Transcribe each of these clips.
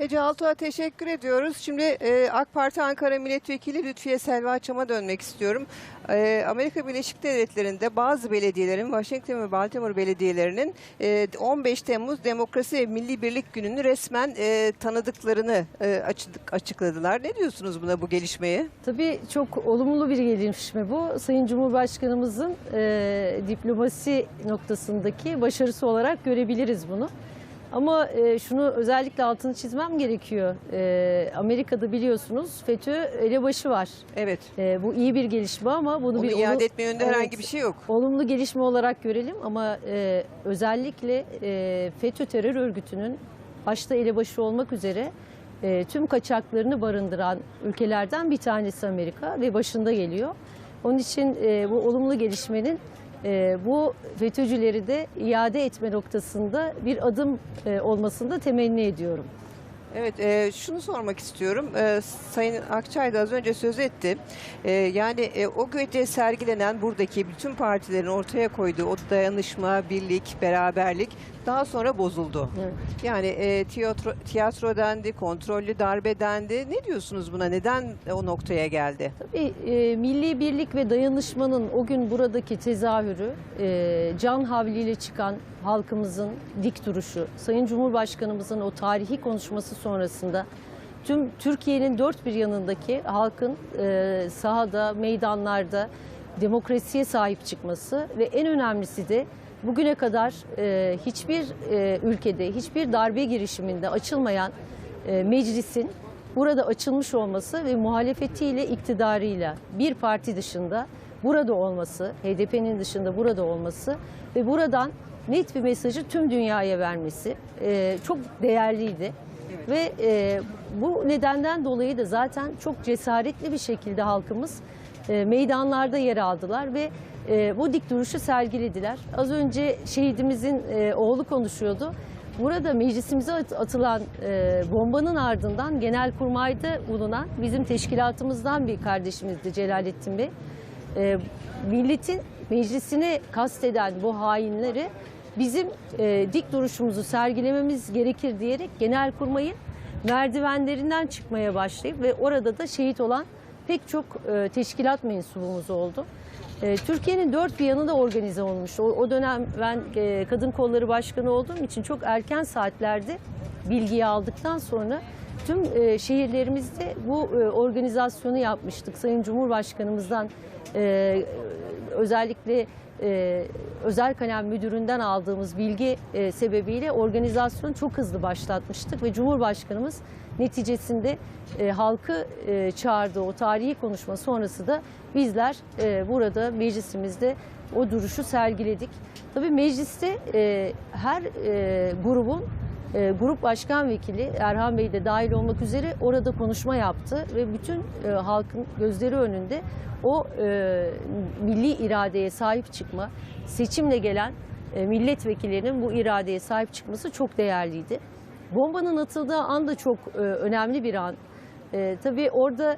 Ece Altuğ'a teşekkür ediyoruz. Şimdi e, AK Parti Ankara Milletvekili Lütfiye Selva Çam'a dönmek istiyorum. E, Amerika Birleşik Devletleri'nde bazı belediyelerin, Washington ve Baltimore belediyelerinin e, 15 Temmuz Demokrasi ve Milli Birlik Günü'nü resmen e, tanıdıklarını e, açık- açıkladılar. Ne diyorsunuz buna bu gelişmeye? Tabii çok olumlu bir gelişme bu. Sayın Cumhurbaşkanımızın e, diplomasi noktasındaki başarısı olarak görebiliriz bunu. Ama e, şunu özellikle altını çizmem gerekiyor. E, Amerika'da biliyorsunuz FETÖ elebaşı var. Evet. E, bu iyi bir gelişme ama bunu Onu bir iade etme yönünde Evet. herhangi bir şey yok. olumlu gelişme olarak görelim ama e, özellikle e, FETÖ terör örgütünün başta elebaşı olmak üzere e, tüm kaçaklarını barındıran ülkelerden bir tanesi Amerika ve başında geliyor. Onun için e, bu olumlu gelişmenin bu FETÖ'cüleri de iade etme noktasında bir adım e, olmasını da temenni ediyorum. Evet, e, şunu sormak istiyorum. E, Sayın Akçay da az önce söz etti. E, yani e, o gece sergilenen buradaki bütün partilerin ortaya koyduğu o dayanışma, birlik, beraberlik daha sonra bozuldu. Evet. Yani e, tiyatro, tiyatro dendi, kontrollü darbe dendi. Ne diyorsunuz buna? Neden o noktaya geldi? Tabii e, milli birlik ve dayanışmanın o gün buradaki tezahürü, e, can havliyle çıkan halkımızın dik duruşu, Sayın Cumhurbaşkanımızın o tarihi konuşması sonrasında tüm Türkiye'nin dört bir yanındaki halkın e, sahada, meydanlarda demokrasiye sahip çıkması ve en önemlisi de bugüne kadar e, hiçbir e, ülkede, hiçbir darbe girişiminde açılmayan e, meclisin burada açılmış olması ve muhalefetiyle iktidarıyla bir parti dışında burada olması, HDP'nin dışında burada olması ve buradan net bir mesajı tüm dünyaya vermesi e, çok değerliydi. Ve e, bu nedenden dolayı da zaten çok cesaretli bir şekilde halkımız e, meydanlarda yer aldılar ve e, bu dik duruşu sergilediler. Az önce şehidimizin e, oğlu konuşuyordu. Burada meclisimize at- atılan e, bombanın ardından Genelkurmay'da bulunan bizim teşkilatımızdan bir kardeşimizdi Celalettin Bey. E, milletin meclisine kasteden bu hainleri bizim e, dik duruşumuzu sergilememiz gerekir diyerek Genelkurmay'ın merdivenlerinden çıkmaya başlayıp ve orada da şehit olan pek çok e, teşkilat mensubumuz oldu. E, Türkiye'nin dört bir yanında organize olmuş. O, o dönem ben e, Kadın Kolları Başkanı olduğum için çok erken saatlerde bilgiyi aldıktan sonra tüm e, şehirlerimizde bu e, organizasyonu yapmıştık. Sayın Cumhurbaşkanımızdan e, özellikle e, özel kalem müdüründen aldığımız bilgi e, sebebiyle organizasyonu çok hızlı başlatmıştık ve Cumhurbaşkanımız neticesinde e, halkı e, çağırdığı o tarihi konuşma sonrası da bizler e, burada meclisimizde o duruşu sergiledik. Tabii mecliste e, her e, grubun e, grup başkan vekili Erhan Bey de dahil olmak üzere orada konuşma yaptı ve bütün e, halkın gözleri önünde o e, milli iradeye sahip çıkma, seçimle gelen e, milletvekillerinin bu iradeye sahip çıkması çok değerliydi. Bombanın atıldığı an da çok e, önemli bir an. E, tabii orada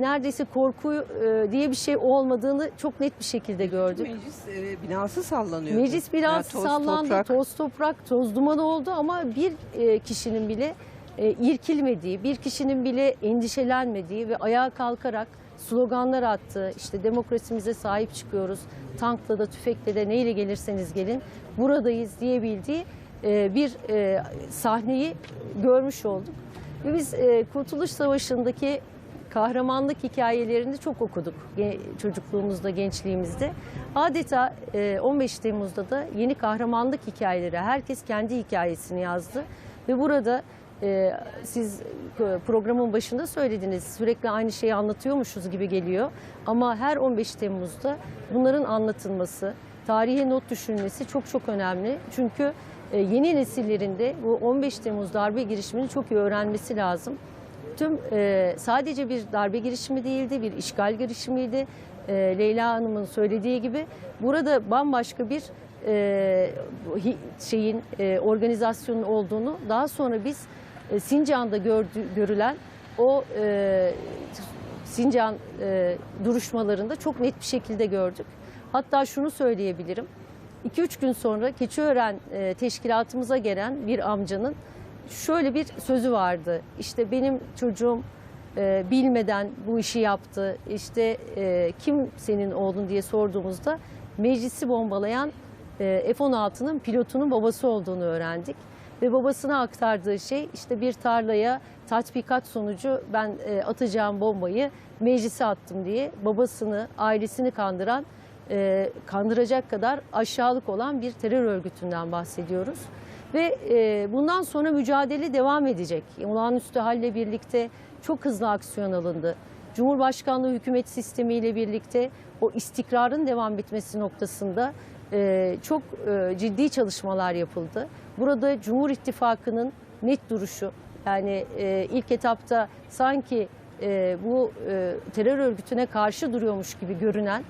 neredeyse korku e, diye bir şey olmadığını çok net bir şekilde gördük. Meclis e, binası sallanıyor. Meclis biraz sallandı, toz toprak, toz duman oldu ama bir e, kişinin bile e, irkilmediği, bir kişinin bile endişelenmediği ve ayağa kalkarak sloganlar attığı, işte demokrasimize sahip çıkıyoruz, tankla da tüfekle de neyle gelirseniz gelin, buradayız diyebildiği bir sahneyi görmüş olduk. Ve biz Kurtuluş Savaşı'ndaki kahramanlık hikayelerini çok okuduk çocukluğumuzda, gençliğimizde. Adeta e, 15 Temmuz'da da yeni kahramanlık hikayeleri, herkes kendi hikayesini yazdı. Ve burada e, siz e, programın başında söylediniz, sürekli aynı şeyi anlatıyormuşuz gibi geliyor. Ama her 15 Temmuz'da bunların anlatılması, tarihe not düşülmesi çok çok önemli. Çünkü e, yeni nesillerinde bu 15 Temmuz darbe girişimini çok iyi öğrenmesi lazım tüm e, sadece bir darbe girişimi değildi, bir işgal girişimiydi. E, Leyla Hanım'ın söylediği gibi burada bambaşka bir e, şeyin e, organizasyonun olduğunu daha sonra biz e, Sincan'da gördü, görülen o e, Sincan e, duruşmalarında çok net bir şekilde gördük. Hatta şunu söyleyebilirim. 2-3 gün sonra Keçiören e, teşkilatımıza gelen bir amcanın şöyle bir sözü vardı. İşte benim çocuğum e, bilmeden bu işi yaptı. İşte e, kim senin oğlun diye sorduğumuzda meclisi bombalayan e, F-16'nın pilotunun babası olduğunu öğrendik. Ve babasına aktardığı şey işte bir tarlaya tatbikat sonucu ben e, atacağım bombayı meclise attım diye babasını, ailesini kandıran, e, kandıracak kadar aşağılık olan bir terör örgütünden bahsediyoruz. Ve e, bundan sonra mücadele devam edecek. Olağanüstü halle birlikte çok hızlı aksiyon alındı. Cumhurbaşkanlığı hükümet sistemiyle birlikte o istikrarın devam etmesi noktasında e, çok e, ciddi çalışmalar yapıldı. Burada Cumhur İttifakı'nın net duruşu yani e, ilk etapta sanki e, bu e, terör örgütüne karşı duruyormuş gibi görünen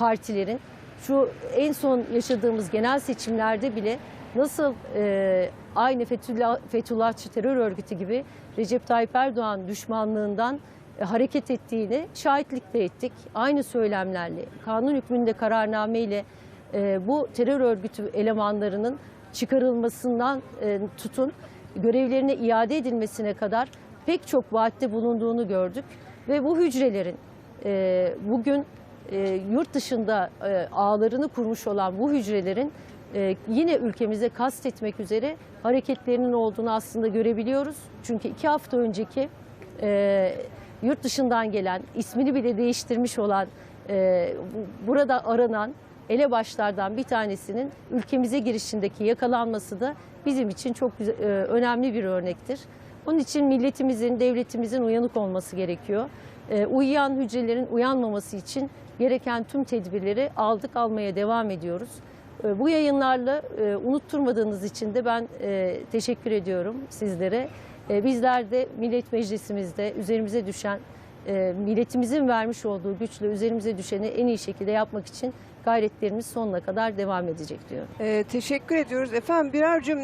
partilerin şu en son yaşadığımız genel seçimlerde bile nasıl e, aynı Fethullah, Fethullahçı terör örgütü gibi Recep Tayyip Erdoğan düşmanlığından e, hareket ettiğini şahitlik de ettik. Aynı söylemlerle, kanun hükmünde kararnameyle e, bu terör örgütü elemanlarının çıkarılmasından e, tutun görevlerine iade edilmesine kadar pek çok vaatte bulunduğunu gördük. Ve bu hücrelerin e, bugün e, yurt dışında e, ağlarını kurmuş olan bu hücrelerin e, yine ülkemize kastetmek üzere hareketlerinin olduğunu aslında görebiliyoruz. Çünkü iki hafta önceki e, yurt dışından gelen, ismini bile değiştirmiş olan, e, bu- burada aranan elebaşlardan bir tanesinin ülkemize girişindeki yakalanması da bizim için çok güzel- e, önemli bir örnektir. Onun için milletimizin, devletimizin uyanık olması gerekiyor. E, uyuyan hücrelerin uyanmaması için gereken tüm tedbirleri aldık, almaya devam ediyoruz. E, Bu yayınlarla e, unutturmadığınız için de ben e, teşekkür ediyorum sizlere. E, Bizler de Millet Meclisimizde üzerimize düşen, milletimizin vermiş olduğu güçle üzerimize düşeni en iyi şekilde yapmak için gayretlerimiz sonuna kadar devam edecek diyorum. E, teşekkür ediyoruz. Efendim birer cümle